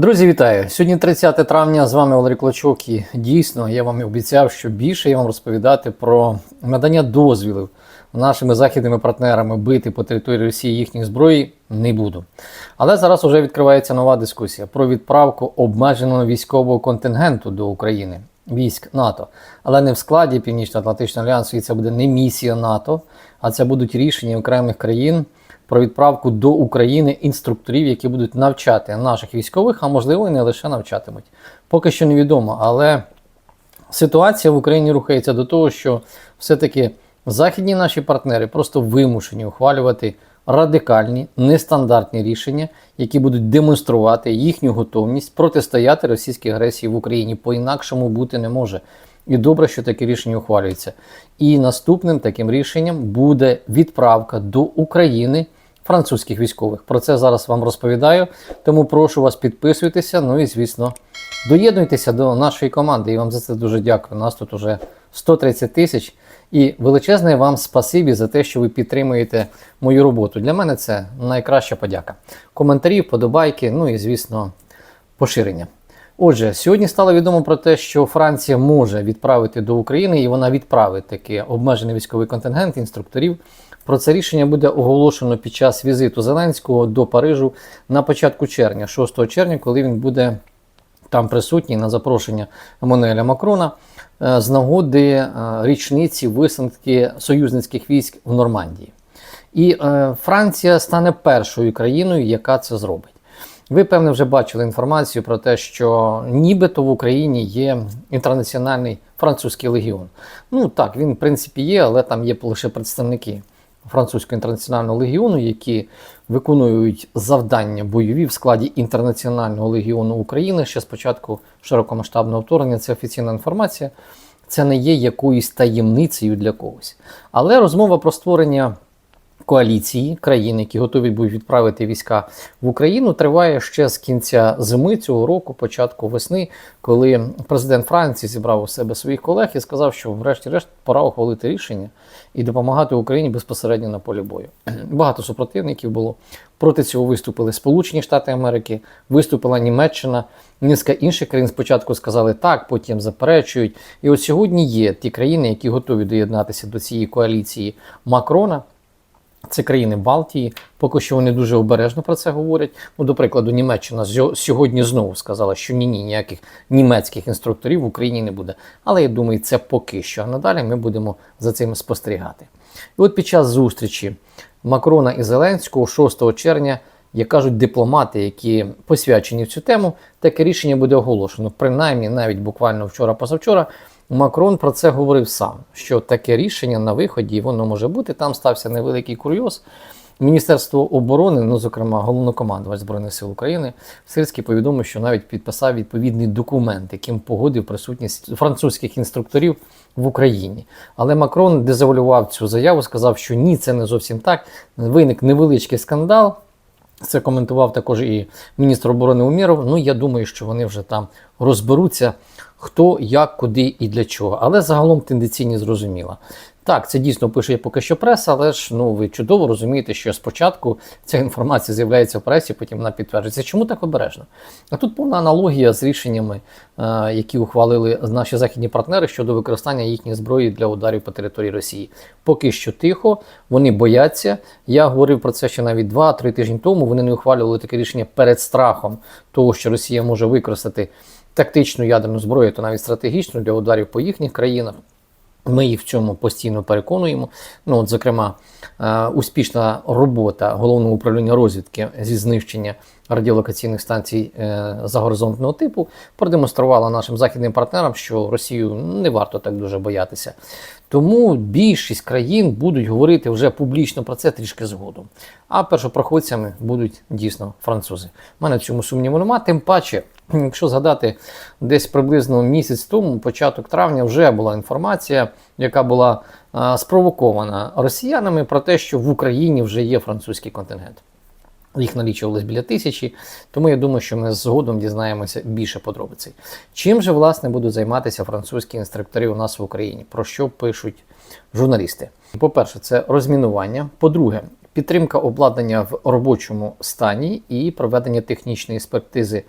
Друзі, вітаю! Сьогодні 30 травня. З вами Валерій Клочок. І дійсно я вам обіцяв, що більше я вам розповідати про надання дозвілів нашими західними партнерами бити по території Росії їхніх зброї не буду. Але зараз вже відкривається нова дискусія про відправку обмеженого військового контингенту до України. Військ НАТО, але не в складі Північно-Атлантичного альянсу, і це буде не місія НАТО, а це будуть рішення окремих країн про відправку до України інструкторів, які будуть навчати наших військових, а можливо і не лише навчатимуть. Поки що невідомо, але ситуація в Україні рухається до того, що все-таки західні наші партнери просто вимушені ухвалювати радикальні, нестандартні рішення, які будуть демонструвати їхню готовність протистояти російській агресії в Україні. По-інакшому бути не може. І добре, що таке рішення ухвалюється. І наступним таким рішенням буде відправка до України французьких військових. Про це зараз вам розповідаю. Тому прошу вас підписуйтеся. Ну і звісно, доєднуйтеся до нашої команди. І вам за це дуже дякую. Нас тут уже 130 тисяч. І величезне вам спасибі за те, що ви підтримуєте мою роботу. Для мене це найкраща подяка. Коментарі, вподобайки, ну і звісно, поширення. Отже, сьогодні стало відомо про те, що Франція може відправити до України, і вона відправить такий обмежений військовий контингент інструкторів. Про це рішення буде оголошено під час візиту Зеленського до Парижу на початку червня, 6 червня, коли він буде там присутній на запрошення Еммануеля Макрона е, з нагоди е, річниці висадки союзницьких військ в Нормандії. І е, Франція стане першою країною, яка це зробить. Ви, певне, вже бачили інформацію про те, що нібито в Україні є інтернаціональний французький легіон. Ну так, він в принципі є, але там є лише представники французького інтернаціонального легіону, які виконують завдання бойові в складі інтернаціонального легіону України ще з початку широкомасштабного вторгнення. Це офіційна інформація. Це не є якоюсь таємницею для когось. Але розмова про створення коаліції країн, які готові будуть відправити війська в Україну, триває ще з кінця зими цього року, початку весни, коли президент Франції зібрав у себе своїх колег і сказав, що, врешті-решт, пора ухвалити рішення і допомагати Україні безпосередньо на полі бою. Багато супротивників було. Проти цього виступили Сполучені Штати Америки, виступила Німеччина. Низка інших країн спочатку сказали так, потім заперечують. І от сьогодні є ті країни, які готові доєднатися до цієї коаліції Макрона. Це країни Балтії, поки що вони дуже обережно про це говорять. Ну, до прикладу, Німеччина сьогодні знову сказала, що ні, ні, ніяких німецьких інструкторів в Україні не буде. Але я думаю, це поки що. А надалі ми будемо за цим спостерігати. І от під час зустрічі Макрона і Зеленського 6 червня, як кажуть дипломати, які посвячені в цю тему, таке рішення буде оголошено. Принаймні, навіть буквально вчора-позавчора. Макрон про це говорив сам, що таке рішення на виході воно може бути. Там стався невеликий курйоз. Міністерство оборони, ну зокрема, головнокомандувач Збройних сил України, Сирський повідомив, що навіть підписав відповідний документ, яким погодив присутність французьких інструкторів в Україні. Але Макрон дезавалював цю заяву, сказав, що ні, це не зовсім так. Виник невеличкий скандал. Це коментував також і міністр оборони Уміров. Ну я думаю, що вони вже там розберуться, хто, як, куди і для чого. Але загалом тенденційні зрозуміло. Так, це дійсно пише поки що преса, але ж ну ви чудово розумієте, що спочатку ця інформація з'являється в пресі, потім вона підтверджується. Чому так обережно? А тут повна аналогія з рішеннями, е, які ухвалили наші західні партнери щодо використання їхньої зброї для ударів по території Росії. Поки що тихо, вони бояться. Я говорив про це ще навіть 2-3 тижні тому. Вони не ухвалювали таке рішення перед страхом того, що Росія може використати тактичну ядерну зброю, то навіть стратегічну для ударів по їхніх країнах. Ми їх в цьому постійно переконуємо. Ну, от, Зокрема, е, успішна робота головного управління розвідки зі знищення радіолокаційних станцій е, загоризонтного типу продемонструвала нашим західним партнерам, що Росію не варто так дуже боятися. Тому більшість країн будуть говорити вже публічно про це трішки згодом. А першопроходцями будуть дійсно французи. У мене в цьому сумніву нема. Тим паче, якщо згадати, десь приблизно місяць тому, початок травня, вже була інформація, яка була а, спровокована росіянами про те, що в Україні вже є французький контингент. Їх налічувалось біля тисячі, тому я думаю, що ми згодом дізнаємося більше подробицей. Чим же, власне, будуть займатися французькі інструктори у нас в Україні? Про що пишуть журналісти? По-перше, це розмінування. По-друге, підтримка обладнання в робочому стані і проведення технічної експертизи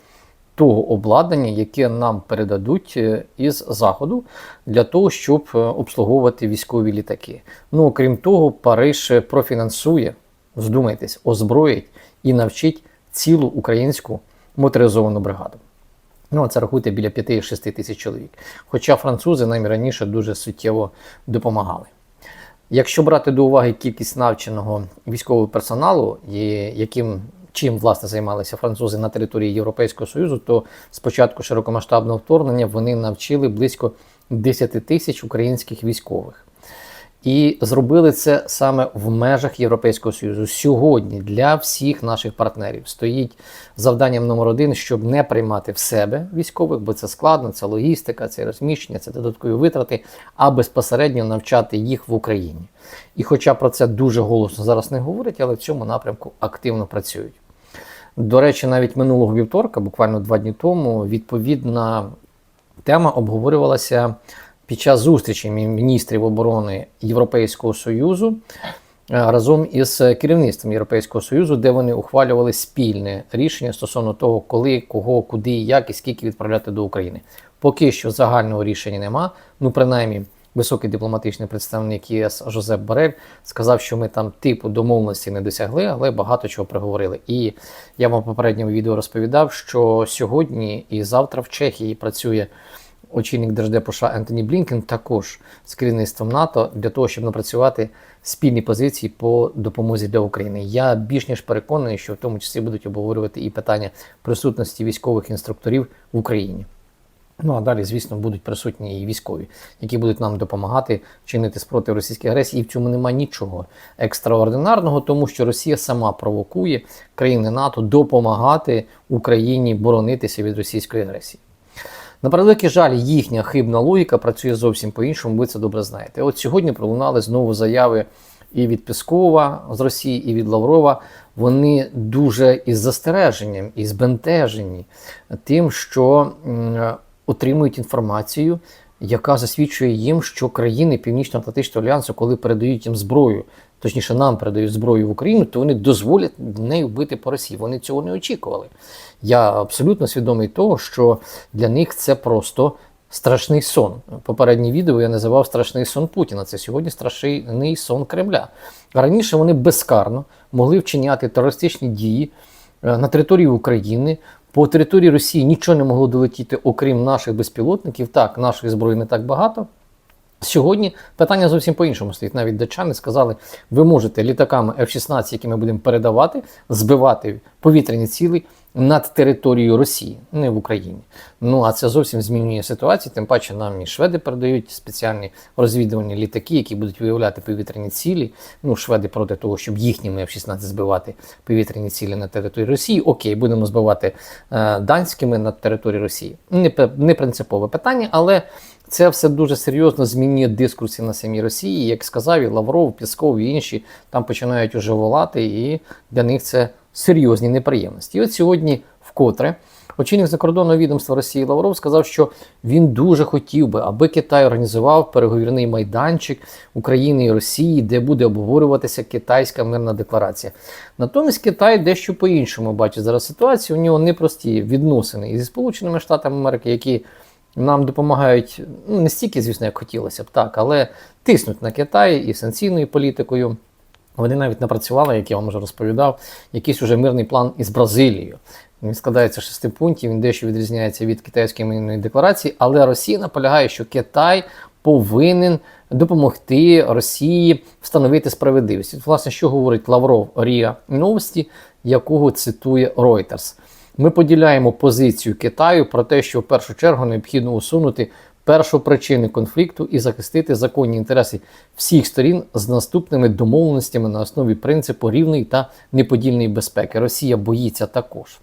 того обладнання, яке нам передадуть е, із заходу для того, щоб е, обслуговувати військові літаки. Ну окрім того, Париж профінансує, вздумайтесь, озброїть і навчить цілу українську моторизовану бригаду. Ну, це рахуйте біля 5-6 тисяч чоловік. Хоча французи нам раніше дуже суттєво допомагали. Якщо брати до уваги кількість навченого військового персоналу, яким чим власне займалися французи на території Європейського Союзу, то з початку широкомасштабного вторгнення вони навчили близько 10 тисяч українських військових. І зробили це саме в межах Європейського Союзу. Сьогодні для всіх наших партнерів стоїть завданням номер один, щоб не приймати в себе військових, бо це складно, це логістика, це розміщення, це додаткові витрати, а безпосередньо навчати їх в Україні. І хоча про це дуже голосно зараз не говорять, але в цьому напрямку активно працюють. До речі, навіть минулого вівторка, буквально два дні тому, відповідна тема обговорювалася під час зустрічі міністрів оборони Європейського Союзу е, разом із керівництвом Європейського Союзу, де вони ухвалювали спільне рішення стосовно того, коли, кого, куди, як і скільки відправляти до України. Поки що загального рішення нема. Ну, принаймні, високий дипломатичний представник ЄС Жозеп Барель сказав, що ми там типу домовленості не досягли, але багато чого приговорили. І я вам попередньому відео розповідав, що сьогодні і завтра в Чехії працює очільник Держдепу США Ентоні Блінкен також з керівництвом НАТО для того, щоб напрацювати спільні позиції по допомозі для України. Я більш ніж переконаний, що в тому числі будуть обговорювати і питання присутності військових інструкторів в Україні. Ну а далі, звісно, будуть присутні і військові, які будуть нам допомагати чинити спротив російській агресії. І в цьому немає нічого екстраординарного, тому що Росія сама провокує країни НАТО допомагати Україні боронитися від російської агресії. На превеликий жаль, їхня хибна логіка працює зовсім по-іншому, ви це добре знаєте. От сьогодні пролунали знову заяви і від Пескова з Росії, і від Лаврова. Вони дуже із застереженням і збентежені тим, що отримують інформацію, яка засвідчує їм, що країни Північно-Атлантичного альянсу, коли передають їм зброю, точніше нам передають зброю в Україну, то вони дозволять нею бити по Росії. Вони цього не очікували. Я абсолютно свідомий того, що для них це просто страшний сон. Попереднє відео я називав страшний сон Путіна. Це сьогодні страшний сон Кремля. Раніше вони безкарно могли вчиняти терористичні дії е, на території України. По території Росії нічого не могло долетіти, окрім наших безпілотників. Так, нашої зброї не так багато. Сьогодні питання зовсім по-іншому стоїть. Навіть датчани сказали, ви можете літаками F-16, які ми будемо передавати, збивати повітряні цілі над територією Росії, не в Україні. Ну а це зовсім змінює ситуацію. Тим паче нам і шведи передають спеціальні розвідувальні літаки, які будуть виявляти повітряні цілі. Ну, шведи проти того, щоб їхніми F-16 збивати повітряні цілі на території Росії. Окей, будемо збивати е, данськими на території Росії. Не, не принципове питання, але. Це все дуже серйозно змінює дискурси на самій Росії. Як сказав і Лавров, Пісков і інші там починають уже волати, і для них це серйозні неприємності. І от сьогодні, вкотре, очільник закордонного відомства Росії Лавров сказав, що він дуже хотів би, аби Китай організував переговірний майданчик України і Росії, де буде обговорюватися китайська мирна декларація. Натомість Китай дещо по-іншому бачить зараз ситуацію. У нього непрості відносини зі Сполученими Штатами Америки, які нам допомагають ну, не стільки, звісно, як хотілося б, так, але тиснуть на Китай і санкційною політикою. Вони навіть напрацювали, як я вам вже розповідав, якийсь уже мирний план із Бразилією. Він складається з шести пунктів, він дещо відрізняється від китайської мирної декларації, але Росія наполягає, що Китай повинен допомогти Росії встановити справедливість. Власне, що говорить Лавров Ріа Новості, якого цитує Reuters. Ми поділяємо позицію Китаю про те, що в першу чергу необхідно усунути першу причину конфлікту і захистити законні інтереси всіх сторін з наступними домовленостями на основі принципу рівної та неподільної безпеки. Росія боїться також.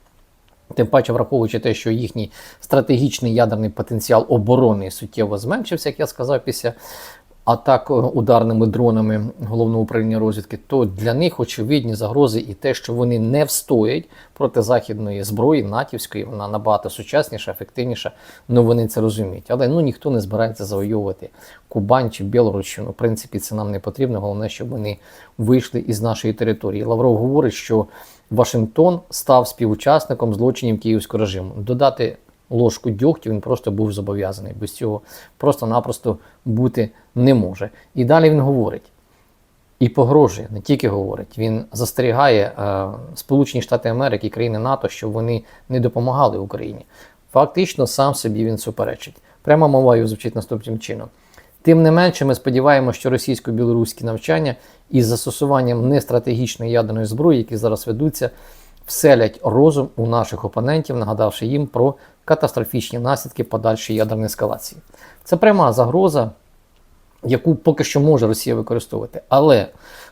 Тим паче, враховуючи те, що їхній стратегічний ядерний потенціал оборони суттєво зменшився, як я сказав, після атак ударними дронами головного управління розвідки, то для них очевидні загрози і те, що вони не встоять проти західної зброї, натівської, вона набагато сучасніша, ефективніша. Ну вони це розуміють. Але ну ніхто не збирається завойовувати Кубань чи Білорусщину. В принципі, це нам не потрібно. Головне, щоб вони вийшли із нашої території. Лавров говорить, що Вашингтон став співучасником злочинів київського режиму. Додати ложку дьогтю він просто був зобов'язаний. Без цього просто-напросто бути не може. І далі він говорить. І погрожує, не тільки говорить, він застерігає е, Сполучені Штати Америки і країни НАТО, щоб вони не допомагали Україні. Фактично, сам собі він суперечить. Прямо мова звучить наступним чином. Тим не менше, ми сподіваємося, що російсько-білоруські навчання із застосуванням нестратегічної ядерної зброї, які зараз ведуться, вселять розум у наших опонентів, нагадавши їм про катастрофічні наслідки подальшої ядерної ескалації. Це пряма загроза яку поки що може Росія використовувати. Але,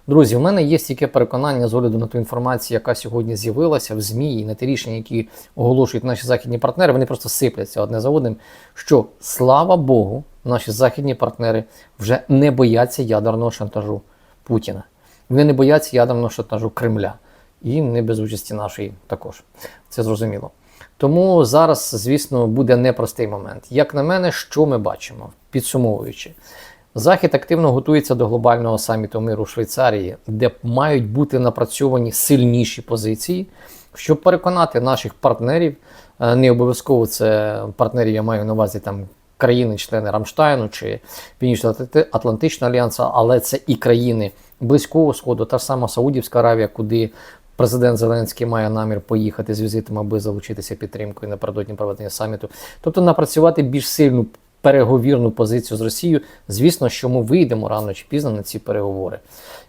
друзі, у мене є стільки переконання з огляду на ту інформацію, яка сьогодні з'явилася в ЗМІ і на ті рішення, які оголошують наші західні партнери, вони просто сипляться одне за одним. Що слава Богу, наші західні партнери вже не бояться ядерного шантажу Путіна. Вони не бояться ядерного шантажу Кремля. І не без участі нашої також. Це зрозуміло. Тому зараз, звісно, буде непростий момент. Як на мене, що ми бачимо, підсумовуючи. Захід активно готується до глобального саміту миру в Швейцарії, де мають бути напрацьовані сильніші позиції, щоб переконати наших партнерів. е, Не обов'язково це партнерів, я маю на увазі там країни-члени Рамштайну чи Північно-Атлантичного альянсу, але це і країни Близького Сходу, та ж сама Саудівська Аравія, куди президент Зеленський має намір поїхати з візитом, аби залучитися підтримкою напередодні проведення саміту. Тобто напрацювати більш сильну переговірну позицію з Росією, звісно, що ми вийдемо рано чи пізно на ці переговори.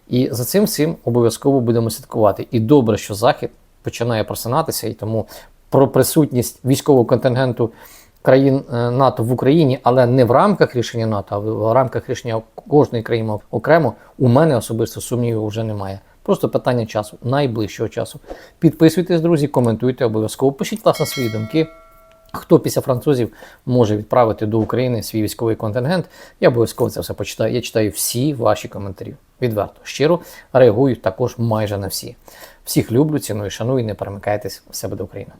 І за цим всім обов'язково будемо слідкувати. І добре, що Захід починає просинатися, і тому про присутність військового контингенту країн е, НАТО в Україні, але не в рамках рішення НАТО, а в рамках рішення кожної країни окремо, у мене особисто сумнівів вже немає. Просто питання часу, найближчого часу. Підписуйтесь, друзі, коментуйте обов'язково. Пишіть власне свої думки. Хто після французів може відправити до України свій військовий контингент? Я обов'язково це все почитаю. Я читаю всі ваші коментарі. Відверто, щиро реагую також майже на всі. Всіх люблю, ціную, шаную, і не перемикайтесь. в себе до Україна.